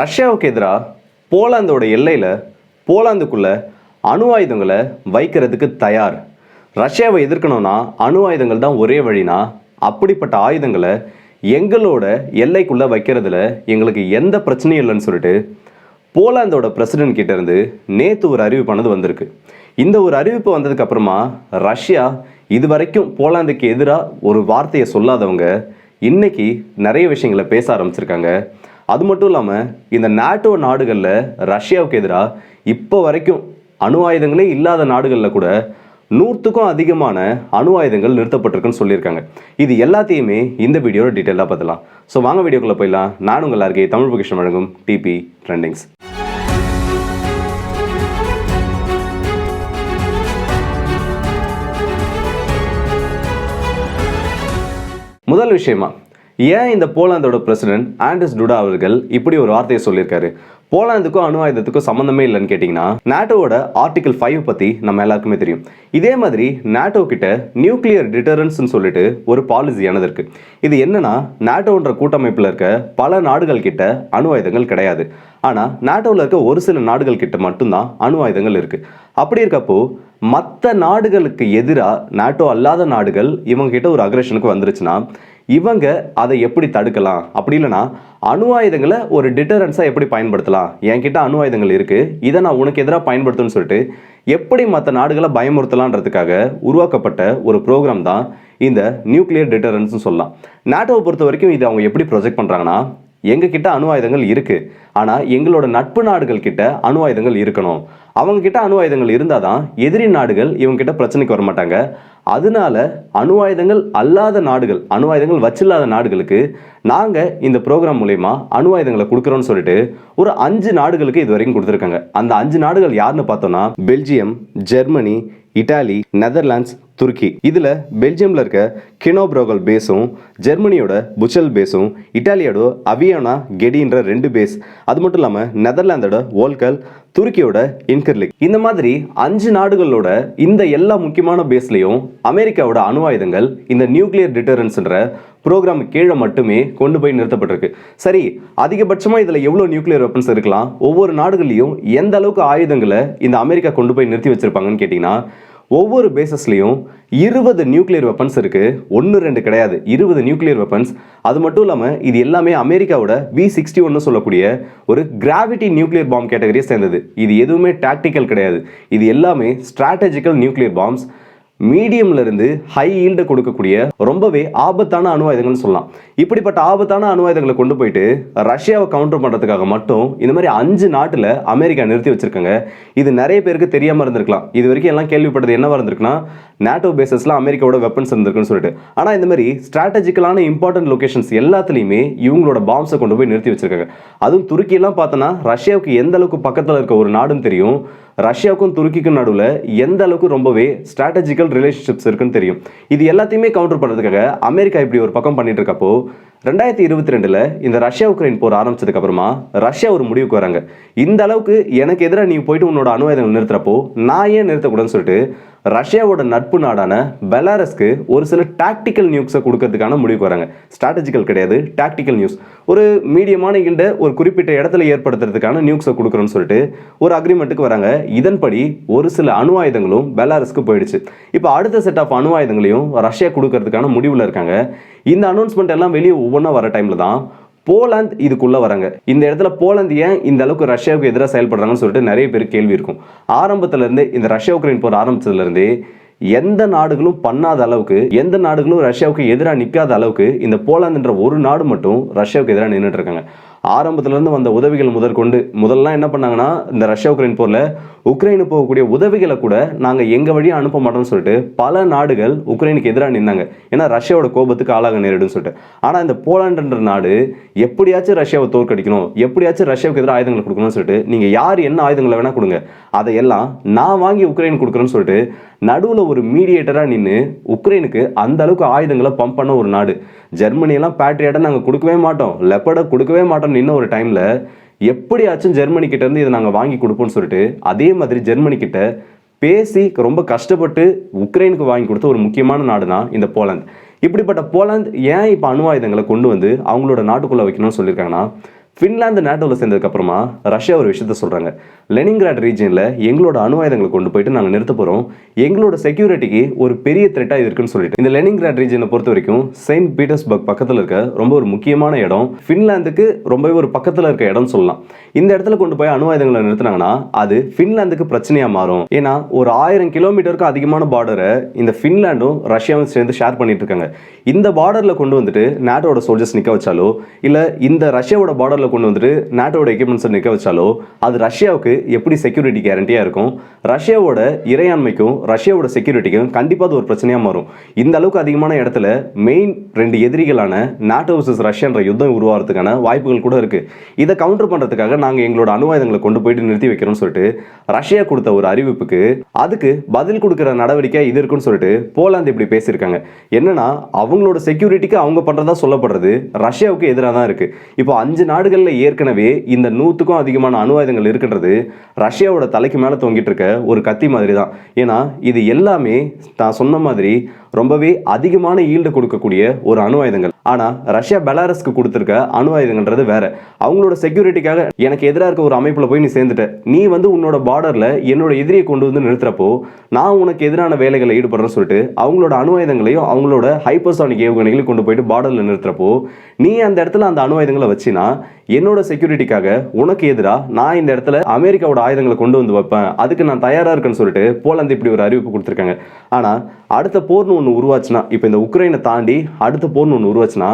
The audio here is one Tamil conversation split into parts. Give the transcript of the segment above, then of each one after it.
ரஷ்யாவுக்கு எதிராக போலாந்தோட எல்லையில் போலாந்துக்குள்ள அணு ஆயுதங்களை வைக்கிறதுக்கு தயார். ரஷ்யாவை எதிர்க்கணும்னா அணு ஆயுதங்கள் தான் ஒரே வழினா அப்படிப்பட்ட ஆயுதங்களை எங்களோட எல்லைக்குள்ளே வைக்கிறதுல எங்களுக்கு எந்த பிரச்சனையும் இல்லைன்னு சொல்லிட்டு போலாந்தோட பிரசிடென்ட் கிட்டேருந்து நேற்று ஒரு அறிவிப்பானது வந்திருக்கு. இந்த ஒரு அறிவிப்பு வந்ததுக்கப்புறமா ரஷ்யா இது வரைக்கும் போலாந்துக்கு எதிராக ஒரு வார்த்தையை சொல்லாதவங்க இன்னைக்கு நிறைய விஷயங்களை பேச ஆரம்பிச்சிருக்காங்க. அது மட்டும் இல்லாமல் இந்த நாட்டோ நாடுகளில் ரஷ்யாவுக்கு எதிராக இப்போ வரைக்கும் அணு ஆயுதங்களே இல்லாத நாடுகளில் கூட நூற்றுக்கும் அதிகமான அணு ஆயுதங்கள் நிறுத்தப்பட்டிருக்குன்னு சொல்லியிருக்காங்க. இது எல்லாத்தையுமே இந்த வீடியோவில் டீட்டெயிலாக பார்த்துலாம் ஸோ வாங்க வீடியோக்குள்ளே போயிடலாம். நான் உங்கள் எல்லாருக்கே தமிழ் பொக்கிஷன் வழங்கும் டிபி ட்ரெண்டிங்ஸ் முதல் விஷயமா ஏன் இந்த போலாந்தோட பிரசிடென்ட் ஆண்டஸ் டுடா அவர்கள் இப்படி ஒரு வார்த்தையை சொல்லியிருக்காரு? போலாந்துக்கும் அணு ஆயுதத்துக்கும் சம்மந்தமே இல்லைன்னு கேட்டிங்கன்னா நாட்டோவோட ஆர்டிகல் ஃபைவ் பற்றி நம்ம எல்லாருக்குமே தெரியும். இதே மாதிரி நாட்டோ கிட்ட நியூக்ளியர் டிட்டரன்ஸ்னு சொல்லிட்டு ஒரு பாலிசியானது இருக்கு. இது என்னன்னா நாட்டோன்ற கூட்டமைப்பில் இருக்க பல நாடுகள் கிட்ட அணு ஆயுதங்கள் கிடையாது. ஆனால் நாட்டோவில் இருக்க ஒரு சில நாடுகள் கிட்ட மட்டும்தான் அணு ஆயுதங்கள் இருக்குது அப்படி இருக்கப்போ மற்ற நாடுகளுக்கு எதிராக நாட்டோ அல்லாத நாடுகள் இவங்ககிட்ட ஒரு அக்ரஷனுக்கு வந்துருச்சுன்னா இவங்க அதை எப்படி தடுக்கலாம்? அப்படி இல்லைன்னா அணு ஆயுதங்களை ஒரு டிட்டரன்ஸாக எப்படி பயன்படுத்தலாம்? என்கிட்ட அணு ஆயுதங்கள் இருக்குது இதை நான் உனக்கு எதிராக பயன்படுத்தணும்னு சொல்லிட்டு எப்படி மற்ற நாடுகளை பயமுறுத்தலான்றதுக்காக உருவாக்கப்பட்ட ஒரு ப்ரோக்ராம் தான் இந்த நியூக்ளியர் டிட்டரன்ஸ்னு சொல்லலாம். நாட்டோவை பொறுத்த வரைக்கும் இதை அவங்க எப்படி ப்ரொஜெக்ட் பண்ணுறாங்கன்னா எங்ககிட்ட அணு ஆயுதங்கள் இருக்குது ஆனால் எங்களோட நட்பு நாடுகள் கிட்ட அணு ஆயுதங்கள் இருக்கணும். அவங்க கிட்ட அணு ஆயுதங்கள் இருந்தால் தான் எதிரி நாடுகள் இவங்ககிட்ட பிரச்சனைக்கு வர மாட்டாங்க. அதனால அணு ஆயுதங்கள் அல்லாத நாடுகள் அணு ஆயுதங்கள் வச்சில்லாத நாடுகளுக்கு நாங்கள் இந்த ப்ரோக்ராம் மூலயமா அணு ஆயுதங்களை கொடுக்குறோன்னு சொல்லிட்டு ஒரு அஞ்சு நாடுகளுக்கு இது வரைக்கும் கொடுத்துருக்காங்க. அந்த அஞ்சு நாடுகள் யாருன்னு பார்த்தோம்னா பெல்ஜியம் ஜெர்மனி இட்டாலி நெதர்லாண்ட்ஸ் துருக்கி. இதில் பெல்ஜியமில் இருக்க கினோப்ரோகல் பேஸும் ஜெர்மனியோட புச்சல் பேஸும் இட்டாலியோட அவியானா கெடின்ற ரெண்டு பேஸ். அது மட்டும் இல்லாமல் நெதர்லாந்தோட வோல்கல் துருக்கியோட இன்கர்லிக். இந்த மாதிரி அஞ்சு நாடுகளோட இந்த எல்லா முக்கியமான பேஸ்லையும் அமெரிக்காவோட அணு ஆயுதங்கள் இந்த நியூக்ளியர் டிட்டரன்ஸ்ன்ற ப்ரோக்ராம் கீழே மட்டுமே கொண்டு போய் நிறுத்தப்பட்டிருக்கு. சரி அதிகபட்சமாக இதில் எவ்வளோ நியூக்ளியர் வெப்பன்ஸ் இருக்கலாம்? ஒவ்வொரு நாடுகள்லையும் எந்த அளவுக்கு ஆயுதங்களை இந்த அமெரிக்கா கொண்டு போய் நிறுத்தி வச்சிருப்பாங்கன்னு கேட்டிங்கன்னா ஒவ்வொரு பேசஸ்லையும் இருபது நியூக்ளியர் வெப்பன்ஸ் இருக்குது ஒன்று ரெண்டு கிடையாது. இருபது நியூக்ளியர் வெப்பன்ஸ் அது மட்டும் இல்லாமல் இது எல்லாமே அமெரிக்காவோட வி சிக்ஸ்டி ஒன்று சொல்லக்கூடிய ஒரு கிராவிட்டி நியூக்ளியர் பாம் கேட்டகரியை சேர்ந்தது. இது எதுவுமே டாக்டிக்கல் கிடையாது. இது எல்லாமே ஸ்ட்ராட்டஜிக்கல் நியூக்ளியர் பாம்ஸ் மீடியம்ல இருந்து ஹை ஈல்டு கொடுக்கக்கூடிய ரொம்பவே ஆபத்தான அணு ஆயுதங்கள்னு சொல்லலாம். இப்படிப்பட்ட ஆபத்தான அணு ஆயுதங்களை கொண்டு போயிட்டு ரஷ்யாவை கவுண்டர் பண்ணுறதுக்காக மட்டும் இந்த மாதிரி அஞ்சு நாட்டில் அமெரிக்கா நிறுத்தி வச்சிருக்காங்க. இது நிறைய பேருக்கு தெரியாமல் இருந்திருக்கலாம். இது வரைக்கும் எல்லாம் கேள்விப்பட்டது என்னவாக இருந்திருக்குன்னா நேட்டோ பேசஸ்ல அமெரிக்காவோட வெப்பன்ஸ் இருந்திருக்குன்னு சொல்லிட்டு. ஆனால் இந்த மாதிரி ஸ்ட்ராட்டஜிக்கலான இம்பார்ட்டன்ட் லொகேஷன்ஸ் எல்லாத்துலேயுமே இவங்களோட பாம்ஸை கொண்டு போய் நிறுத்தி வச்சிருக்காங்க. அதுவும் துருக்கியெல்லாம் பார்த்தோன்னா ரஷ்யாவுக்கு எந்த அளவுக்கு பக்கத்தில் இருக்க ஒரு நாடுன்னு தெரியும். ரஷ்யாவுக்கும் துருக்கிக்கும் நடுவில் எந்த அளவுக்கு ரொம்பவே ஸ்ட்ராட்டஜிக்கல் ரிலேஷன்ஷிப்ஸ் இருக்குன்னு தெரியும். இது எல்லாத்தையுமே கவுண்டர் பண்ணுறதுக்காக அமெரிக்கா இப்படி ஒரு பக்கம் பண்ணிட்டு இருக்கப்போ ரெண்டாயிரத்தி இருபத்தி ரெண்டில் இந்த ரஷ்யா உக்ரைன் போர் ஆரம்பிச்சதுக்கு அப்புறமா ரஷ்யா ஒரு முடிவுக்கு வராங்க. இந்த அளவுக்கு எனக்கு எதிராக நீ போயிட்டு உன்னோட அணுவாயுதங்கள் நிறுத்துறப்போ நான் ஏன் நிறுத்தக்கூடாதுன்னு சொல்லிட்டு ரஷ்யாவோட நட்பு நாடான பெலாரஸ்க்கு ஒரு சில டாக்டிக்கல் நியூஸை கொடுக்கறதுக்கான முடிவுக்கு வராங்க. ஸ்ட்ராட்டஜிக்கல் கிடையாது டாக்டிக்கல் நியூஸ் ஒரு மீடியமான ஈல்டை ஒரு குறிப்பிட்ட இடத்துல ஏற்படுத்துறதுக்கான நியூஸை கொடுக்குறோன்னு சொல்லிட்டு ஒரு அக்ரிமெண்ட்டுக்கு வராங்க. இதன்படி ஒரு சில அணு ஆயுதங்களும் பெலாரஸ்க்கு போயிடுச்சு. இப்போ அடுத்த செட் ஆஃப் அணு ஆயுதங்களையும் ரஷ்யா கொடுக்கறதுக்கான முடிவில் இருக்காங்க. இந்த அனௌன்ஸ்மெண்ட் எல்லாம் வெளியே ஒவ்வொன்றா வர டைமில் தான் போலாந்து இதுக்குள்ளே வராங்க. இந்த இடத்துல போலாந்து ஏன் இந்த அளவுக்கு ரஷ்யாவுக்கு எதிராக செயல்படுறாங்கன்னு சொல்லிட்டு நிறைய பேர் கேள்வி இருக்கும். ஆரம்பத்துலேருந்து இந்த ரஷ்யா உக்ரைன் போர் ஆரம்பித்ததுலேருந்து எந்த நாடுகளும் பண்ணாத அளவுக்கு எந்த நாடுகளும் ரஷ்யாவுக்கு எதிராக நிற்காத அளவுக்கு இந்த போலாந்துன்ற ஒரு நாடு மட்டும் ரஷ்யாவுக்கு எதிராக நின்றுட்டு இருக்காங்க. ஆரம்பத்துலேருந்து வந்த உதவிகள் முதற்கொண்டு முதல்லாம் என்ன பண்ணாங்கன்னா இந்த ரஷ்யா உக்ரைன் போரில் உக்ரைனு போகக்கூடிய உதவிகளை கூட நாங்கள் எங்கள் வழியாக அனுப்ப மாட்டோம்னு சொல்லிட்டு பல நாடுகள் உக்ரைனுக்கு எதிராக நின்னாங்க. ஏன்னா ரஷ்யாவோட கோபத்துக்கு ஆளாக நேரிடும் சொல்லிட்டு. ஆனால் இந்த போலாண்டுன்ற நாடு எப்படியாச்சும் ரஷ்யாவை தோற்கடிக்கணும் எப்படியாச்சும் ரஷ்யாவுக்கு எதிராக ஆயுதங்களை கொடுக்கணும்னு சொல்லிட்டு நீங்கள் யார் என்ன ஆயுதங்களை வேணால் கொடுங்க. அதையெல்லாம் நான் வாங்கி உக்ரைன் கொடுக்குறேன்னு சொல்லிட்டு நடுவில் ஒரு மீடியேட்டராக நின்று உக்ரைனுக்கு அந்த அளவுக்கு ஆயுதங்களை பம்ப் பண்ண ஒரு நாடு. ஜெர்மனியெல்லாம் பேட்ரியாட்டை நாங்கள் கொடுக்கவே மாட்டோம். லெப்படை கொடுக்கவே மாட்டோம் நின்ன ஒரு டைமில் எப்படியாச்சும் ஜெர்மனி கிட்டேருந்து இதை நாங்கள் வாங்கி கொடுப்போம்னு சொல்லிட்டு அதே மாதிரி ஜெர்மனி கிட்ட பேசி ரொம்ப கஷ்டப்பட்டு உக்ரைனுக்கு வாங்கி கொடுத்த ஒரு முக்கியமான நாடு தான் இந்த போலாந்து. இப்படிப்பட்ட போலாந்து ஏன் இப்போ அணு ஆயுதங்களை கொண்டு வந்து அவங்களோட நாட்டுக்குள்ளே வைக்கணும்னு சொல்லியிருக்காங்கன்னா ஃபின்லாந்து நேட்டோவில் சேர்ந்ததுக்கப்புறமா ரஷ்யா ஒரு விஷயத்த சொல்கிறாங்க லெனின்கிராட் ரீஜனில் எங்களோட அணு ஆயுதங்களை கொண்டு போயிட்டு நாங்கள் நிறுத்த போகிறோம் எங்களோட செக்யூரிட்டிக்கு ஒரு பெரிய த்ரெட்டாக இது இருக்குன்னு சொல்லிட்டு. இந்த லெனின்கிராட் ரீஜனை பொறுத்த வரைக்கும் செயின்ட் பீட்டர்ஸ்பர்க் பக்கத்தில் இருக்க ரொம்ப ஒரு முக்கியமான இடம். ஃபின்லாந்துக்கு ரொம்பவே ஒரு பக்கத்தில் இருக்க இடம் சொல்லலாம். இந்த இடத்துல கொண்டு போய் அணு ஆயுதங்களை நிறுத்தினாங்கன்னா அது ஃபின்லாந்துக்கு பிரச்சனையாக மாறும். ஏன்னா ஒரு ஆயிரம் கிலோமீட்டருக்கும் அதிகமான பார்டரை இந்த ஃபின்லாண்டும் ரஷ்யாவும் சேர்ந்து ஷேர் பண்ணிட்டு இருக்காங்க. இந்த பார்டரில் கொண்டு வந்துட்டு நேட்டோட சோல்ஜர்ஸ் நிற்க வச்சாலோ இல்லை இந்த ரஷ்யாவோட பார்டரில் கொண்டு வந்துட்டு நாட்டோட எக்யூப்மெண்ட்ஸை நிற்க வச்சாலோ அது ரஷ்யாவுக்கு எப்படி செக்யூரிட்டி கேரண்டியாக இருக்கும்? ரஷ்யாவோட இறையாண்மைக்கும் ரஷ்யாவோட செக்யூரிட்டிக்கும் கண்டிப்பாக அது ஒரு பிரச்சனையாக மாறும். இந்த அளவுக்கு அதிகமான இடத்துல மெயின் ரெண்டு எதிரிகளான நாட்டோ வர்சஸ் ரஷ்யான்ற யுத்தம் உருவாகிறதுக்கான வாய்ப்புகள் கூட இருக்குது இதை கவுண்டர் பண்ணுறதுக்காக நாங்கள் எங்களோட அணுவாயுதங்களை கொண்டு போயிட்டு நிறுத்தி வைக்கிறோம்னு சொல்லிட்டு ரஷ்யா கொடுத்த ஒரு அறிவிப்புக்கு அதுக்கு பதில் கொடுக்குற நடவடிக்கை இது இருக்குன்னு சொல்லிட்டு போலாந்து இப்படி பேசியிருக்காங்க. என்னன்னா அவங்களோட செக்யூரிட்டிக்கு அவங்க பண்ணுறதா சொல்லப்படுறது ரஷ்யாவுக்கு எதிராக தான் இருக்குது இப்போ அஞ்சு நாடு நாடுகளில் ஏற்கனவே இந்த நூற்றுக்கும் அதிகமான அணு ஆயுதங்கள் இருக்கின்றது ரஷ்யாவோட தலைக்கு மேலே தொங்கிட்டு இருக்க ஒரு கத்தி மாதிரி தான் ஏன்னா இது எல்லாமே நான் சொன்ன மாதிரி ரொம்பவே அதிகமான ஈல்டு கொடுக்கக்கூடிய ஒரு அணு ஆயுதங்கள். ஆனால் ரஷ்யா பெலாரஸ்க்கு கொடுத்துருக்க அணு ஆயுதங்கள்ன்றது வேற. அவங்களோட செக்யூரிட்டிக்காக எனக்கு எதிராக இருக்க ஒரு அமைப்பில் போய் நீ சேர்ந்துட்ட. நீ வந்து உன்னோட பார்டரில் என்னோட எதிரியை கொண்டு வந்து நிறுத்துறப்போ நான் உனக்கு எதிரான வேலைகளை ஈடுபடுறேன்னு சொல்லிட்டு அவங்களோட அணு ஆயுதங்களையும் அவங்களோட ஹைப்பர்சானிக் ஏவுகணைகளையும் கொண்டு போயிட்டு பார்டரில் நிறுத்துறப்போ நீ அந்த இடத்துல அந்த அணு ஆயுதங்களை வச்சுனா என்னோட செக்யூரிட்டிக்காக உனக்கு எதிராக நான் இந்த இடத்துல அமெரிக்காவோட ஆயுதங்களை கொண்டு வந்து வைப்பேன். அதுக்கு நான் தயாராக இருக்கேன்னு சொல்லிட்டு போலந்து இப்படி ஒரு அறிவிப்பு கொடுத்துருக்காங்க. ஆனால் அடுத்த போர்னு ஒன்று உருவாச்சுன்னா இப்போ இந்த உக்ரைனை தாண்டி அடுத்த போர்னு ஒன்று உருவாச்சுன்னா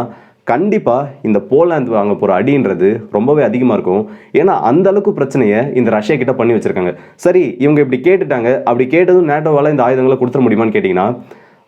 கண்டிப்பாக இந்த போலாந்து வாங்க போகிற அடின்றது ரொம்பவே அதிகமாக இருக்கும். ஏன்னா அந்த அளவுக்கு பிரச்சனையை இந்த ரஷ்யா கிட்ட பண்ணி வச்சுருக்காங்க. சரி இவங்க இப்படி கேட்டுட்டாங்க. அப்படி கேட்டதும் நேட்டோவால் இந்த ஆயுதங்களை கொடுத்துட முடியுமான்னு கேட்டிங்கன்னா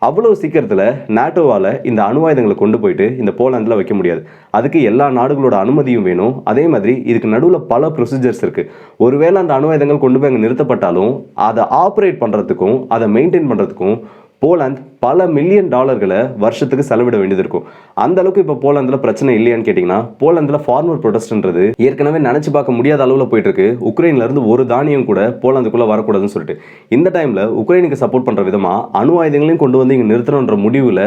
அவ்வளோ சீக்கிரத்தில் நேட்டோவால் இந்த அணு ஆயுதங்களை கொண்டு போயிட்டு இந்த போலாந்தில் வைக்க முடியாது. அதுக்கு எல்லா நாடுகளோட அனுமதியும் வேணும். அதே மாதிரி இதுக்கு நடுவில் பல ப்ரொசீஜர்ஸ் இருக்குது ஒருவேளை அந்த அணு ஆயுதங்கள் கொண்டு போய் அங்கே நிறுத்தப்பட்டாலும் அதை ஆப்ரேட் பண்ணுறதுக்கும் அதை மெயின்டைன் பண்ணுறதுக்கும் போலாந்து பல மில்லியன் டாலர்களை வருஷத்துக்கு செலவிட வேண்டியது இருக்கும் அந்த அளவுக்கு இப்போ போலாந்தில் பிரச்சனை இல்லையான்னு கேட்டிங்கன்னா போலாந்தில் ஃபார்மர் ப்ரொடெஸ்ட்ன்றது ஏற்கனவே நினச்சி பார்க்க முடியாத அளவில் போயிட்டு இருக்கு உக்ரைன்லேருந்து ஒரு தானியம் கூட போலாந்துக்குள்ளே வரக்கூடாதுன்னு சொல்லிட்டு. இந்த டைமில் உக்ரைனுக்கு சப்போர்ட் பண்ணுற விதமாக அணு ஆயுதங்களையும் கொண்டு வந்து இங்கே நிறுத்தணுன்ற முடிவில்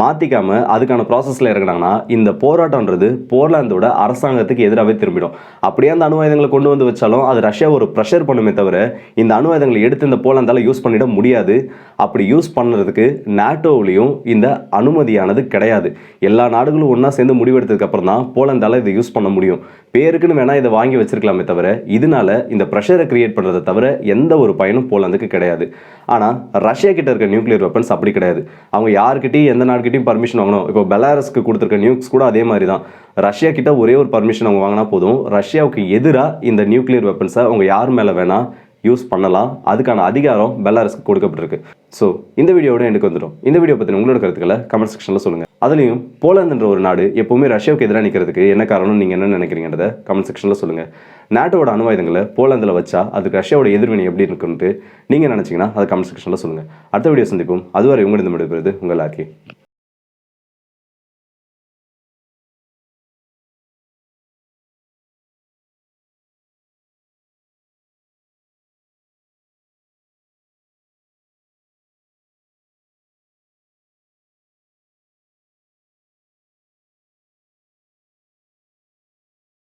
மாற்றிக்காம அதுக்கான ப்ராசஸில் இறங்கினாங்கன்னா இந்த போராட்டம்ன்றது போர்லாந்தோட அரசாங்கத்துக்கு எதிராகவே திரும்பிடும். அப்படியே அந்த அணு ஆயுதங்களை கொண்டு வந்து வச்சாலும் அது ரஷ்யா ஒரு ப்ரெஷர் பண்ணுமே தவிர இந்த அணு ஆயுதங்களை எடுத்து இந்த போலாந்தால் யூஸ் பண்ணிட முடியாது. அப்படி யூஸ் பண்ணுறதுக்கு நாட்டோவிலையும் இந்த அனுமதியானது கிடையாது. எல்லா நாடுகளும் ஒன்றா சேர்ந்து முடிவெடுத்ததுக்கு அப்புறம் தான் போலாந்தால் இதை யூஸ் பண்ண முடியும். பேருக்குன்னு வேணால் இதை வாங்கி வச்சிருக்கலாமே தவிர இதனால இந்த ப்ரெஷரை கிரியேட் பண்ணுறதை தவிர எந்த ஒரு பயனும் போலாந்துக்கு கிடையாது. ஆனால் ரஷ்யா கிட்ட இருக்க நியூக்ளியர் வெப்பன்ஸ் அப்படி கிடையாது. அவங்க யார்கிட்டயும் எந்த யார்கிட்டையும் பர்மிஷன் வாங்கணும். இப்போ பெலாரஸ்க்கு கொடுத்துருக்க நியூக்ஸ் கூட அதே மாதிரி தான் ரஷ்யா கிட்ட ஒரே ஒரு பர்மிஷன் அவங்க வாங்கினா போதும். ரஷ்யாவுக்கு எதிராக இந்த நியூக்ளியர் வெப்பன்ஸை அவங்க யார் மேலே வேணால் யூஸ் பண்ணலாம். அதுக்கான அதிகாரம் பெலாரஸ்க்கு கொடுக்கப்பட்டிருக்கு. ஸோ இந்த வீடியோட எனக்கு வந்துடும் இந்த வீடியோ பற்றின உங்களோட கருத்துக்களை கமெண்ட் செக்ஷனில் சொல்லுங்கள் அதுலேயும் போலந்துன்ற ஒரு நாடு எப்போவுமே ரஷ்யாவுக்கு எதிராக நிற்கிறதுக்கு என்ன காரணம் நீங்கள் என்ன நினைக்கிறீங்கன்றத கமெண்ட் செக்ஷனில் சொல்லுங்கள் நாட்டோட அணுவாயுதங்களை போலந்தில் வச்சா அதுக்கு ரஷ்யாவோட எதிர்வினை எப்படி இருக்குன்ட்டு நீங்கள் நினச்சிங்கன்னா அதை கமெண்ட் செக்ஷனில் சொல்லுங்கள் அடுத்த வீடியோ சந்திப்போம். அதுவரை உங்களிடம் விடுபெறுது உங்கள் ஆக்கி